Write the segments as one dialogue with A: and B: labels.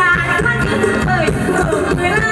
A: ลาท่านเอ่ยเอ่ย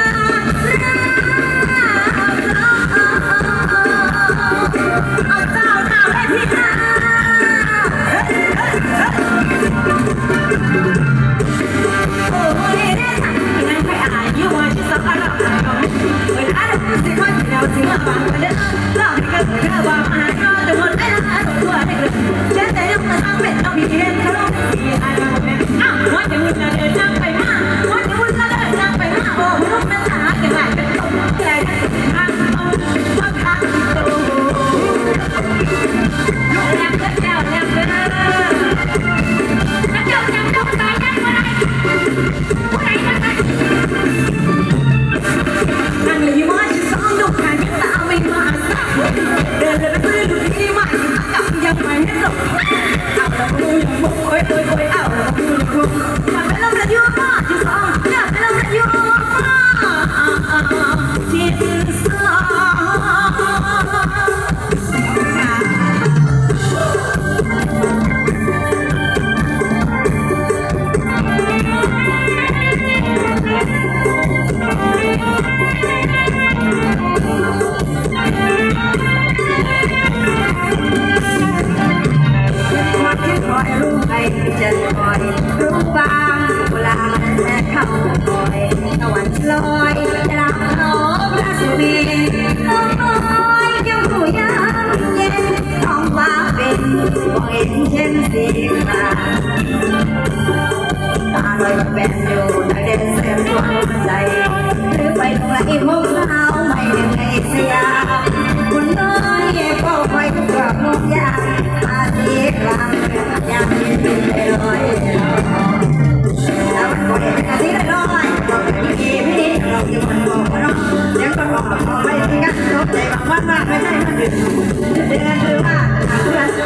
A: นเช่นสีตาตาลอยมาเป็นอยู่
B: ในเดนเส้นดวงใจหรือไปตงไหนมุมเท้าไม่เห็นในสยามคุณน้อง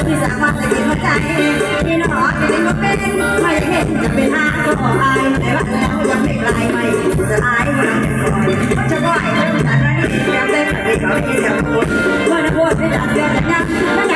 B: ที่สามารถจะเห็นหัวใจพี่น้องเป็นว่าเป็นไม่เห็นจะเป็นหาก็ออายแต่ว่าแล้วยังไม่ลายไม่จะอายเมื่อจะบ่อยเรื่องสารนี้ยังได้ปฏิบัติเองกับคนว่านักบวชไม่จัดเดือนยัย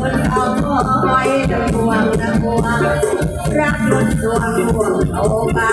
B: คนเอาไว้ดังหวงดังหวงรักหลุดดวงหวงเอาบ้า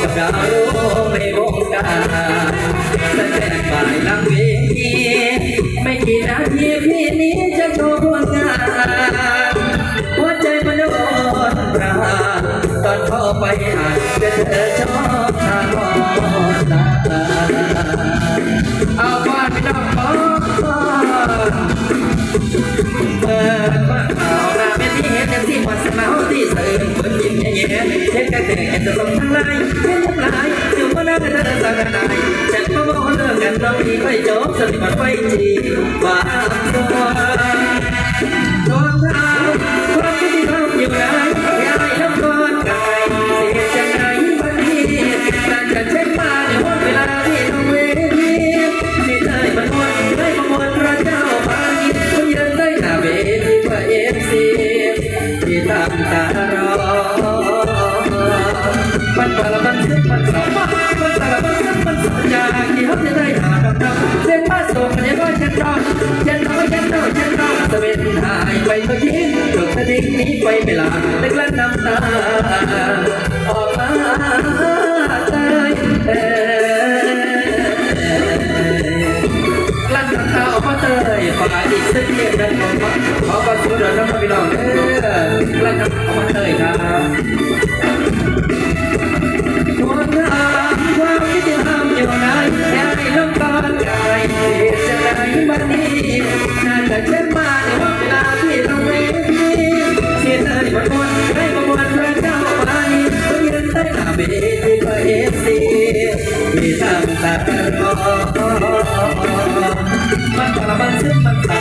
B: รู้ไม่
C: วงการแต่แต่ฝ่ายลังเวทีไม่กี่นาทีพี่นี้จะโชว์งาน แง่เช็ดกระแตกจะส่งทั้งไลน์เช็ดทั้งไลน์ถึงว่าน่าจะน่าจะสักนายฉัเก็บอกเลิกกันเราดีไม่จบสนิทมันไปจีบ้าตัว มันสารมันซึ้งมันสารพัมันสารมันซึ้งมันสัญยากี่ฮับจะได้หาดำดำเส้นบ้านโศกมันยัน้อยฉันรอยันน้อยฉันน้อยฉันรอตะเวนหายไปเมื่อกี้เกิดคดีนี้ไปไม่ลาเล็กลั่นน้ำตาออกมา มีทำตาคอมันกระมันซึมมันเศร้า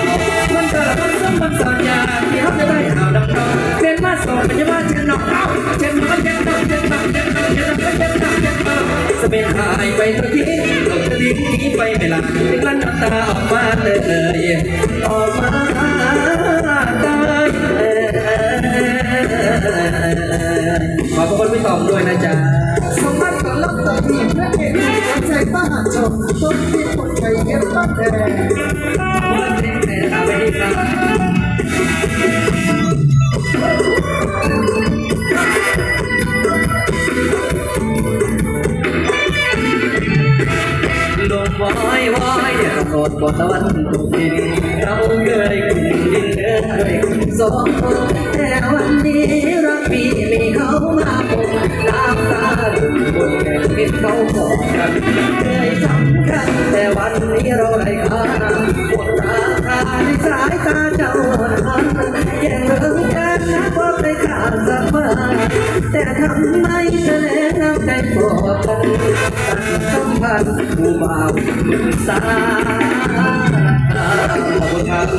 C: มันกระมันซึมมันเศร้าอยาที่เขาจะได้เอาดำดองเป็นมาสอนเป็นยาบ้าเช่นนอกเอาเช่นมันเช่นนอกเช่นนอกเช่นนอกเช่นนอกเช่นนอกเช่นนอกสเปนหายไปทุกทีตกทะเลนี้ไปไม่หลับกลั้นน้ำตาออกมาเลยออกมาได้ขอบคุณพี่ตอบด้วยนะจ๊ะ
D: รับแต่ที่พระเอกหัวใจบ้าชมต้นที่คนไทยเก็บบ้าแดง
C: วันนี้แต่ทำไม่ได้ครับลงวายวา ดบนตะวันตกดินเราเคยกินดินเดินเคยกินสองคนแต่วันนี้รักพี่มีเขามาปกน้ำตาบนแก้มเป็นเขาบอกกันเคยสำคัญแต่วันนี้เราได้ค่าหมดราคาในสายตาเจ้าทันแย่งเรื่องกันนะพบได้ขาดสักมาแต่ทำไมแสดงน้ำใจบอกกันสัมพันธ์ผู้บ่าวสาว